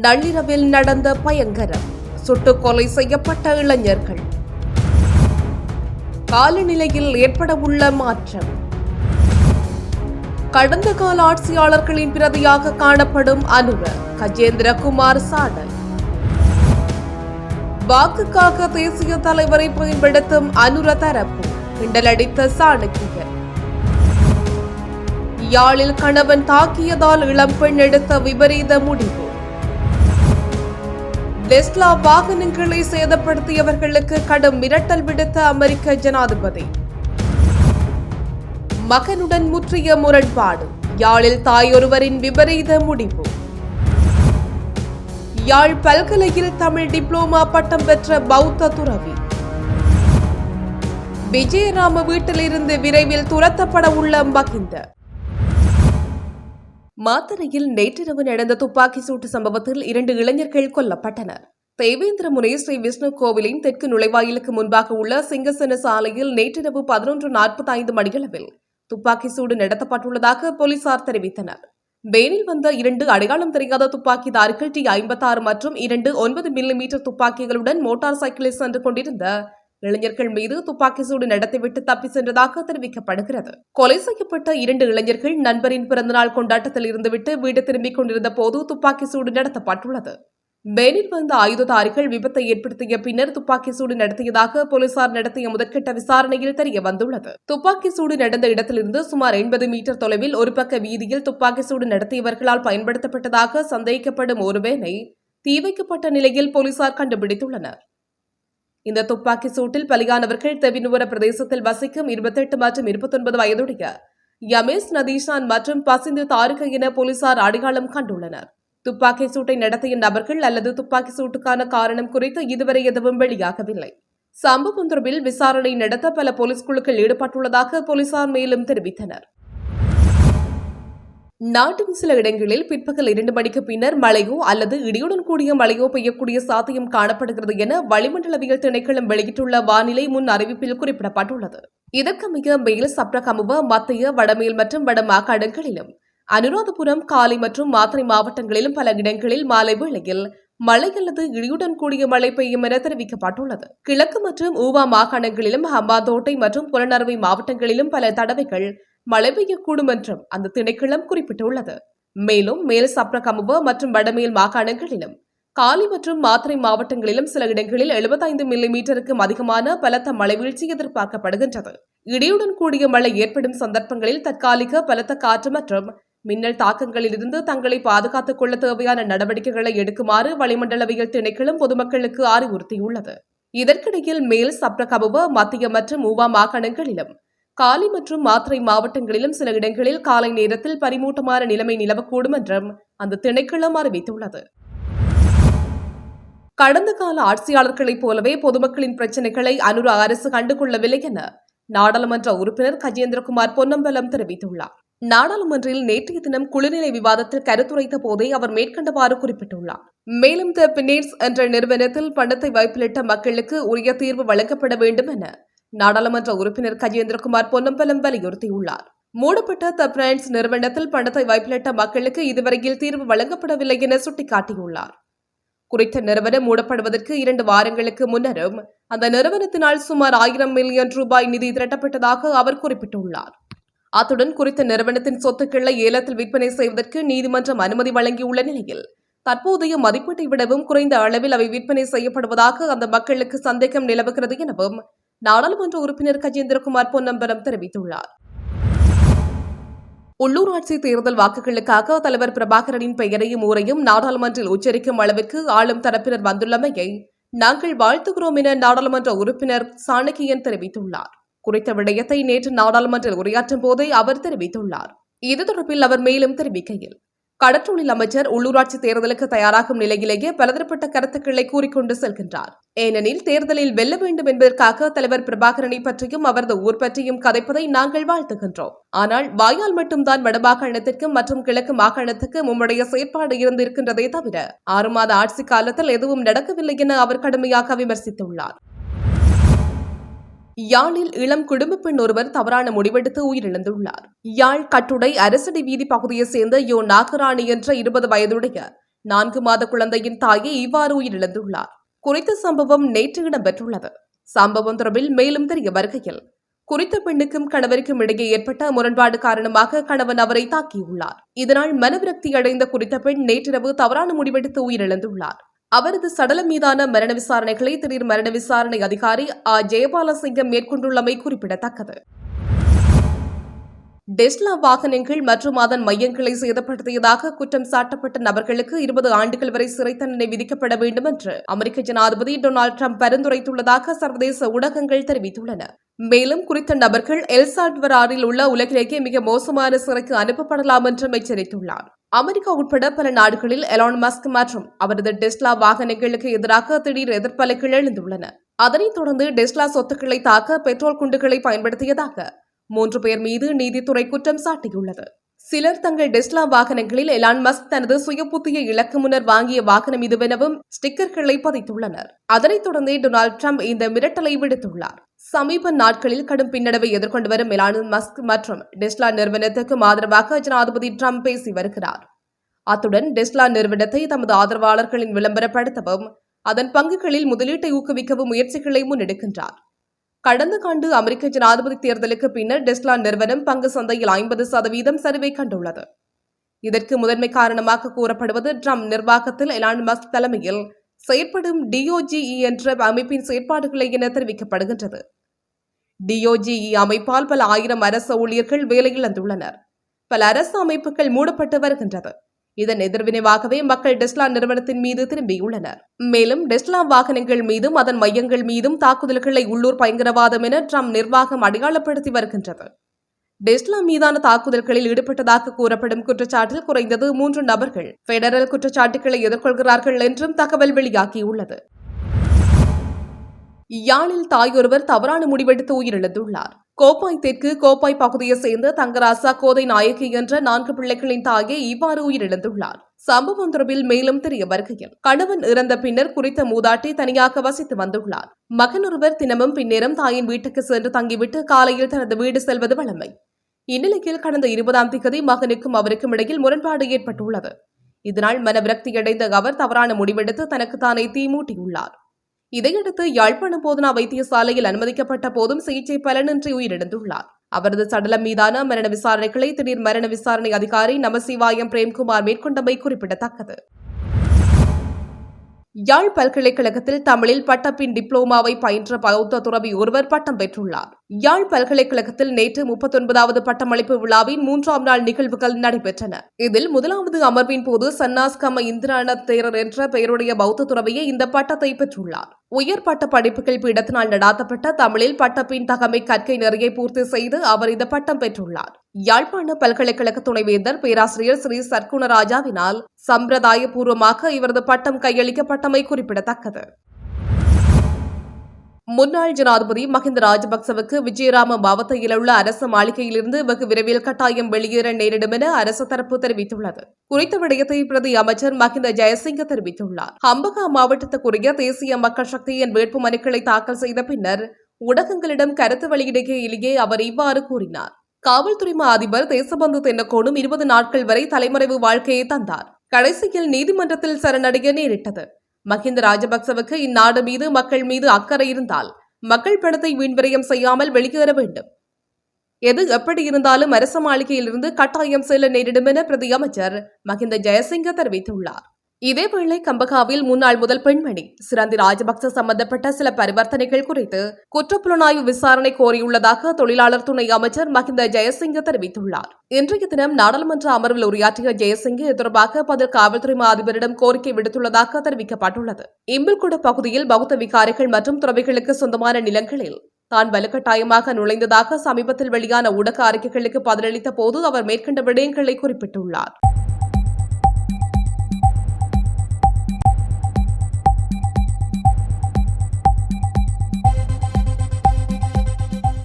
நள்ளிரவில் நடந்த பயங்கரம். சுட்டுக் கொலை செய்யப்பட்ட இளைஞர்கள். காலநிலையில் ஏற்பட உள்ள மாற்றம். கடந்த கால ஆட்சியாளர்களின் பிரதியாக காணப்படும் அனுர கஜேந்திரகுமார் சாடல் வாக்குக்காக தேசிய தலைவரை பயன்படுத்தும் அனுர தரப்பு கிண்டலடித்த சாணக்கியர். யாழில் கணவன் தாக்கியதால் இளம்பெண் எடுத்த விபரீத முடிவு. டெஸ்லா வாகனங்களை சேதப்படுத்தியவர்களுக்கு கடும் மிரட்டல் விடுத்த அமெரிக்க ஜனாதிபதி. மகனுடன் முற்றிய முரண்பாடு. யாழில் தாயொருவரின் விபரீத முடிவு. யாழ் பல்கலையில் தமிழ் டிப்ளோமா பட்டம் பெற்ற பௌத்த துறவி. விஜயராம வீட்டிலிருந்து விரைவில் துரத்தப்பட உள்ள மகிந்த. மாத்தறையில் நேற்றிரவு நடந்த துப்பாக்கி சூட்டு சம்பவத்தில் இரண்டு இளைஞர்கள் கொல்லப்பட்டனர். தேவேந்திரமுனை ஸ்ரீ விஷ்ணு கோவிலின் தெற்கு நுழைவாயிலுக்கு முன்பாக உள்ள சிங்கசன சாலையில் நேற்றிரவு பதினொன்று நாற்பத்தி ஐந்து மணியளவில் துப்பாக்கி சூடு நடத்தப்பட்டுள்ளதாக போலீசார் தெரிவித்தனர். வேனில் வந்த இரண்டு அடையாளம் தெரியாத துப்பாக்கிதாரிகள் டி ஐம்பத்தாறு மற்றும் இரண்டு ஒன்பது மில்லிமீட்டர் துப்பாக்கிகளுடன் மோட்டார் சைக்கிளில் சென்று கொண்டிருந்த இளைஞர்கள் மீது துப்பாக்கி சூடு நடத்திவிட்டு தப்பி சென்றதாக தெரிவிக்கப்படுகிறது. கொலை செய்யப்பட்ட இரண்டு இளைஞர்கள் நண்பரின் பிறந்தநாள் கொண்டாட்டத்தில் இருந்துவிட்டு வீடு திரும்பிக் கொண்டிருந்த போது துப்பாக்கி சூடு நடத்தப்பட்டுள்ளது. மேலில் வந்த ஆயுததாரிகள் விபத்தை ஏற்படுத்திய பின்னர் துப்பாக்கி சூடு நடத்தியதாக போலீசார் நடத்திய முதற்கட்ட விசாரணையில் தெரிய வந்துள்ளது. துப்பாக்கி சூடு நடந்த இடத்திலிருந்து சுமார் எண்பது மீட்டர் தொலைவில் ஒரு பக்க வீதியில் துப்பாக்கி சூடு நடத்தியவர்களால் பயன்படுத்தப்பட்டதாக சந்தேகிக்கப்படும் ஒரு வேனை தீ வைக்கப்பட்ட நிலையில் போலீசார் கண்டுபிடித்துள்ளனர். இந்த துப்பாக்கி சூட்டில் பலியானவர்கள் தெவினுவர பிரதேசத்தில் வசிக்கும் இருபத்தெட்டு மற்றும் இருபத்தொன்பது வயதுடைய யமேஷ் நதீஷான் மற்றும் பசிந்து தாரிக என போலீசார் அடையாளம் கண்டுள்ளனர். துப்பாக்கி சூட்டை நடத்திய நபர்கள் அல்லது துப்பாக்கி சூட்டுக்கான காரணம் குறித்து இதுவரை எதுவும் வெளியாகவில்லை. சம்பவம் தொடர்பில் விசாரணை நடத்த பல போலீஸ் குழுக்கள் ஈடுபட்டுள்ளதாக போலீசார் மேலும் தெரிவித்தனர். நாட்டின் சில இடங்களில் பிற்பகல் இரண்டு மணிக்கு பின்னர் மழையோ அல்லது இடியுடன் கூடிய மழையோ பெய்யக்கூடிய சாத்தியம் காணப்படுகிறது என வளிமண்டலவியல் திணைக்களம் வெளியிட்டுள்ள வானிலை முன் அறிவிப்பில் குறிப்பிடப்பட்டுள்ளது. இதற்கமைய மேல் சப்ரகமுவ மத்திய வடமேல் மற்றும் வட மாகாணங்களிலும் அனுராதபுரம் காலி மற்றும் மாத்திரை மாவட்டங்களிலும் பல இடங்களில் மாலை வேளையில் மழை அல்லது இடியுடன் கூடிய மழை பெய்யும் என தெரிவிக்கப்பட்டுள்ளது. கிழக்கு மற்றும் ஊவா மாகாணங்களிலும் ஹம்பாந்தோட்டை மற்றும் புலனறுவை மாவட்டங்களிலும் பல தடவைகள் மழை பெய்யக்கூடும் என்றும் அந்த திணைக்களம் குறிப்பிட்டுள்ளது. மேலும் மேல் சப்ரகமுவ மற்றும் வடமேல் மாகாணங்களிலும் காலி மற்றும் மாத்திரை மாவட்டங்களிலும் சில இடங்களில் 75 மில்லி மீட்டருக்கும் அதிகமான பலத்த மழை வீழ்ச்சி எதிர்பார்க்கப்படுகின்றது. இடியுடன் கூடிய மழை ஏற்படும் சந்தர்ப்பங்களில் தற்காலிக பலத்த காற்று மற்றும் மின்னல் தாக்கங்களிலிருந்து தங்களை பாதுகாத்துக் கொள்ள தேவையான நடவடிக்கைகளை எடுக்குமாறு வளிமண்டலவியல் திணைக்களும் பொதுமக்களுக்கு அறிவுறுத்தியுள்ளது. இதற்கிடையில் மேல் சப்ரகமுவ மத்திய மற்றும் மூவா மாகாணங்களிலும் காலி மற்றும் மாத்திரை மாவட்டங்களிலும் சில இடங்களில் காலை நேரத்தில் பரிமூட்டமான நிலைமை நிலவக்கூடும் என்றும் அந்த திணைக்களம் அறிவித்துள்ளது. கடந்த கால ஆட்சியாளர்களைப் போலவே பொதுமக்களின் பிரச்சினைகளை அனுர அரசு கண்டுகொள்ளவில்லை என நாடாளுமன்ற உறுப்பினர் கஜேந்திரகுமார் பொன்னம்பலம் தெரிவித்துள்ளார். நாடாளுமன்றில் நேற்றைய தினம் குளிர்நிலை விவாதத்தில் கருத்துரைத்த போதே அவர் மேற்கண்டவாறு குறிப்பிட்டுள்ளார். மேலும் த பினேட்ஸ் என்ற நிறுவனத்தில் பணத்தை வைப்பிலிட்ட மக்களுக்கு உரிய தீர்வு வழங்கப்பட வேண்டும் என நாடாளுமன்ற உறுப்பினர் கஜேந்திரகுமார் பொன்னம்பலம் வலியுறுத்தியுள்ளார். மூடப்பட்ட த பிரான்ஸ் நிறுவனத்தில் பணத்தை வைப்பிலிட்ட மக்களுக்கு இதுவரையில் தீர்வு வழங்கப்படவில்லை என சுட்டிக்காட்டியுள்ளார். குறித்த நிறுவனம் மூடப்படுவதற்கு இரண்டு வாரங்களுக்கு முன்னரும் அந்த நிறுவனத்தினால் சுமார் ஆயிரம் மில்லியன் ரூபாய் நிதி திரட்டப்பட்டதாக அவர் குறிப்பிட்டுள்ளார். அத்துடன் குறித்த நிறுவனத்தின் சொத்துக்களை ஏலத்தில் விற்பனை செய்வதற்கு நீதிமன்றம் அனுமதி வழங்கியுள்ள நிலையில் தற்போதைய மதிப்பீட்டை விடவும் குறைந்த அளவில் அவை விற்பனை செய்யப்படுவதாக அந்த மக்களுக்கு சந்தேகம் நிலவுகிறது எனவும் நாடாளுமன்ற உறுப்பினர் கஜேந்திரகுமார் பொன்னம்பலம் தெரிவித்துள்ளார். உள்ளூராட்சி தேர்தல் வாக்குகளுக்காக தலைவர் பிரபாகரனின் பெயரையும் ஊரையும் நாடாளுமன்றில் உச்சரிக்கும் அளவிற்கு ஆளும் தரப்பினர் வந்துள்ளமையை நாங்கள் வாழ்த்துகிறோம் என நாடாளுமன்ற உறுப்பினர் சாணக்கியன் தெரிவித்துள்ளார். குறித்த விடயத்தை நேற்று நாடாளுமன்றில் உரையாற்றும் போதே அவர் தெரிவித்துள்ளார். இது தொடர்பில் அவர் மேலும் தெரிவிக்கையில் கடற்றொழில் அமைச்சர் உள்ளூராட்சி தேர்தலுக்கு தயாராகும் நிலையிலேயே பலதரப்பட்ட கருத்துக்களை கூறிக்கொண்டு செல்கின்றார். ஏனெனில் தேர்தலில் வெல்ல வேண்டும் என்பதற்காக தலைவர் பிரபாகரனை பற்றியும் அவரது ஊர் பற்றியும் கதைப்பதை நாங்கள் வாழ்த்துகின்றோம். ஆனால் வாயால் மட்டும்தான் வடமாகாணத்திற்கும் மற்றும் கிழக்கு மாகாணத்துக்கு மும்முடைய செயற்பாடு இருந்திருக்கின்றதே தவிர ஆறு மாத ஆட்சி காலத்தில் எதுவும் நடக்கவில்லை என அவர் கடுமையாக விமர்சித்துள்ளார். யாழில் இளம் குடும்ப பெண் ஒருவர் தவறான முடிவெடுத்து உயிரிழந்துள்ளார். யாழ் கட்டுடை அரசடி வீதி பகுதியைச் சேர்ந்த யோ. நாகராணி என்ற இருபது வயதுடைய நான்கு மாத குழந்தையின் தாயை இவ்வாறு உயிரிழந்துள்ளார். குறித்த சம்பவம் நேற்று இடம்பெற்றுள்ளது. சம்பவம் தொடர்பில் மேலும் தெரிய வருகையில் குறித்த பெண்ணுக்கும் கணவருக்கும் இடையே ஏற்பட்ட முரண்பாடு காரணமாக கணவன் அவரை தாக்கியுள்ளார். இதனால் மனவிரக்தி அடைந்த குறித்த பெண் நேற்றிரவு தவறான முடிவெடுத்து உயிரிழந்துள்ளார். அவரது சடலம் மீதான மரண விசாரணைகளை திடீர் மரண விசாரணை அதிகாரி ஆ. ஜெயபாலசிங்கம் மேற்கொண்டுள்ளமை குறிப்பிடத்தக்கது. டெஸ்லா வாகனங்கள் மற்றும் அதன் மையங்களை சேதப்படுத்தியதாக குற்றம் சாட்டப்பட்ட நபர்களுக்கு இருபது ஆண்டுகள் வரை சிறை தண்டனை விதிக்கப்பட வேண்டும் என்று அமெரிக்க ஜனாதிபதி டொனால்டு ட்ரம்ப் பரிந்துரைத்துள்ளதாக சர்வதேச ஊடகங்கள் தெரிவித்துள்ளன. மேலும் குறித்த நபர்கள் எல்சால்வராரில் உள்ள உலகிலேயே மிக மோசமான சிறைக்கு அனுப்பப்படலாம் என்றும் எச்சரித்துள்ளார். அமெரிக்கா உட்பட பல நாடுகளில் எலான் மஸ்க் மற்றும் அவரது டெஸ்லா வாகனங்களுக்கு எதிராக திடீர் எதிர்ப்பலைகள் எழுந்துள்ளன. அதனைத் தொடர்ந்து டெஸ்லா சொத்துக்களை தாக்க பெட்ரோல் குண்டுகளை பயன்படுத்தியதாக மூன்று பேர் மீது நீதித்துறை குற்றம் சாட்டியுள்ளது. சிலர் தங்கள் டெஸ்லா வாகனங்களில் எலான் மஸ்க் தனது சுய புத்திய இலக்கு முன்னர் வாங்கிய வாகனம் இதுவெனவும் ஸ்டிக்கர்களை பதித்துள்ளனர். அதனைத் தொடர்ந்தே டொனால்டு ட்ரம்ப் இந்த மிரட்டலை விடுத்துள்ளார். சமீப நாட்களில் கடும் பின்னடைவை எதிர்கொண்டு வரும் எலான் மஸ்க் மற்றும் டெஸ்லா நிறுவனத்துக்கும் ஆதரவாக ஜனாதிபதி ட்ரம்ப் பேசி வருகிறார். அத்துடன் டெஸ்லா நிறுவனத்தை தமது ஆதரவாளர்களின் விளம்பரப்படுத்தவும் அதன் பங்குகளில் முதலீட்டை ஊக்குவிக்கவும் முயற்சிகளை முன்னெடுக்கின்றார். கடந்த ஆண்டு அமெரிக்க ஜனாதிபதி தேர்தலுக்கு பின்னர் டெஸ்லா நிறுவனம் பங்கு சந்தையில் ஐம்பது சதவீதம் சரிவை கண்டுள்ளது. இதற்கு முதன்மை காரணமாக கூறப்படுவது ட்ரம்ப் நிர்வாகத்தில் எலான் மஸ்க் தலைமையில் செயற்படும் டிஓஜிஇ என்ற அமைப்பின் செயற்பாடுகளை என தெரிவிக்கப்படுகின்றது. டிஓஜிஇ அமைப்பால் பல ஆயிரம் அரசு ஊழியர்கள் வேலையிழந்துள்ளனர். பல அரசு அமைப்புகள் மூடப்பட்டு வருகின்றது. இதன் எதிர்வினைவாகவே மக்கள் டெஸ்லா நிறுவனத்தின் மீது திரும்பியுள்ளனர். மேலும் டெஸ்லா வாகனங்கள் மீதும் அதன் மையங்கள் மீதும் தாக்குதல்களை உள்ளூர் பயங்கரவாதம் என ட்ரம்ப் நிர்வாகம் அடையாளப்படுத்தி வருகின்றது. டெஸ்லா மீதான தாக்குதல்களில் ஈடுபட்டதாக கூறப்படும் குற்றச்சாட்டில் குறைந்தது மூன்று நபர்கள் பெடரல் குற்றச்சாட்டுகளை எதிர்கொள்கிறார்கள் என்றும் தகவல் வெளியாகியுள்ளது. யாழில் தாயொருவர் தவறான முடிவெடுத்து உயிரிழந்துள்ளார். கோப்பாய் தெற்கு கோப்பாய் பகுதியைச் சேர்ந்த தங்கராசா கோதை நாயகி என்ற நான்கு பிள்ளைகளின் தாயே இவ்வாறு உயிரிழந்துள்ளார். சம்பவம் தொடர்பில் மேலும் தெரிய வருகையில் கணவன் இறந்த பின்னர் குறித்த மூதாட்டி தனியாக வசித்து வந்துள்ளார். மகன் ஒருவர் தினமும் பின்னேரம் தாயின் வீட்டுக்கு சென்று தங்கிவிட்டு காலையில் தனது வீடு செல்வது வழமை. இந்நிலையில் கடந்த இருபதாம் திகதி மகனுக்கும் அவருக்கும் இடையில் முரண்பாடு ஏற்பட்டுள்ளது. இதனால் மனவிரக்தியடைந்த அவர் தவறான முடிவெடுத்து தனக்கு தானே தீ மூட்டியுள்ளார். இதையடுத்து யாழ்ப்பாணம் போதனா வைத்தியசாலையில் அனுமதிக்கப்பட்ட போதும் சிகிச்சை பலனின்றி உயிரிழந்துள்ளார். அவரது சடலம் மீதான மரண விசாரணைகளை திடீர் மரண விசாரணை அதிகாரி நமசிவாயம் பிரேம்குமார் மேற்கொண்டமை குறிப்பிடத்தக்கது. யாழ் பல்கலைக்கழகத்தில் தமிழில் பட்டப்பின் டிப்ளோமாவை பயின்ற பௌத்த துறவி ஒருவர் பட்டம் பெற்றுள்ளார். யாழ் பல்கலைக்கழகத்தில் நேற்று முப்பத்தொன்பதாவது பட்டமளிப்பு விழாவின் மூன்றாம் நாள் நிகழ்வுகள் நடைபெற்றன. இதில் முதலாவது அமர்வின் போது சன்னாஸ்கம இந்திராண தேரர் என்ற பெயருடைய பௌத்த துறவியை இந்த பட்டத்தை பெற்றுள்ளார். உயர் பட்ட படிப்புகள் பீடத்தினால் நடாத்தப்பட்ட தமிழில் பட்டப்பின் தகமை கற்கை நிறைய பூர்த்தி செய்து அவர் இந்த பட்டம் பெற்றுள்ளார். யாழ்ப்பாண பல்கலைக்கழக துணைவேந்தர் பேராசிரியர் ஸ்ரீ சர்க்குணராஜாவினால் சம்பிரதாய பூர்வமாக இவரது பட்டம் கையளிக்கப்பட்டமை குறிப்பிடத்தக்கது. முன்னாள் ஜனாதிபதி மஹிந்த ராஜபக்சவுக்கு விஜயராம மாவட்டத்தில் உள்ள அரசு மாளிகையிலிருந்து வெகு விரைவில் கட்டாயம் வெளியேற நேரிடும் என அரசு தரப்பு தெரிவித்துள்ளது. குறித்த விடயத்தை பிரதி அமைச்சர் மஹிந்த ஜெயசிங்க தெரிவித்துள்ளார். ஹம்பகா மாவட்டத்துக்குரிய தேசிய மக்கள் சக்தியின் வேட்பு மனுக்களை தாக்கல் செய்த பின்னர் ஊடகங்களிடம் கருத்து வெளியிடுகையிலேயே அவர் இவ்வாறு கூறினார். காவல்துறை அதிபர் தேசபந்து தென்னக்கோடும் இருபது நாட்கள் வரை தலைமறைவு வாழ்க்கையை தந்தார். கடைசியில் நீதிமன்றத்தில் சரணடைய நேரிட்டது. மஹிந்த ராஜபக்சவுக்கு இந்நாடு மீது மக்கள் மீது அக்கறை இருந்தால் மக்கள் பணத்தை வீண்விரயம் செய்யாமல் வெளியேற வேண்டும். எது எப்படி இருந்தாலும் அரச மாளிகையிலிருந்து கட்டாயம் செல்ல நேரிடும் என பிரதி அமைச்சர் மஹிந்த ஜெயசிங்க தெரிவித்துள்ளார். இதேவேளை கம்பகாவில் முன்னாள் முதல் பெண்மணி சிறந்தி ராஜபக்ச சம்பந்தப்பட்ட சில பரிவர்த்தனைகள் குறித்து குற்றப்புலனாய்வு விசாரணை கோரியுள்ளதாக தொழிலாளர் துணை அமைச்சர் மஹிந்த ஜெயசிங்க தெரிவித்துள்ளார். இன்றைய தினம் நாடாளுமன்ற அமர்வில் உரையாற்றிய ஜெயசிங்க இது தொடர்பாக பதில் காவல்துறை அதிபரிடம் கோரிக்கை விடுத்துள்ளதாக தெரிவிக்கப்பட்டுள்ளது. இம்பில்குட பகுதியில் பௌத்த விகாரிகள் மற்றும் துறவிகளுக்கு சொந்தமான நிலங்களில் தான் வலுக்கட்டாயமாக நுழைந்ததாக சமீபத்தில் வெளியான ஊடக அறிக்கைகளுக்கு பதிலளித்த போது அவர் மேற்கண்ட விடயங்களை குறிப்பிட்டுள்ளார்.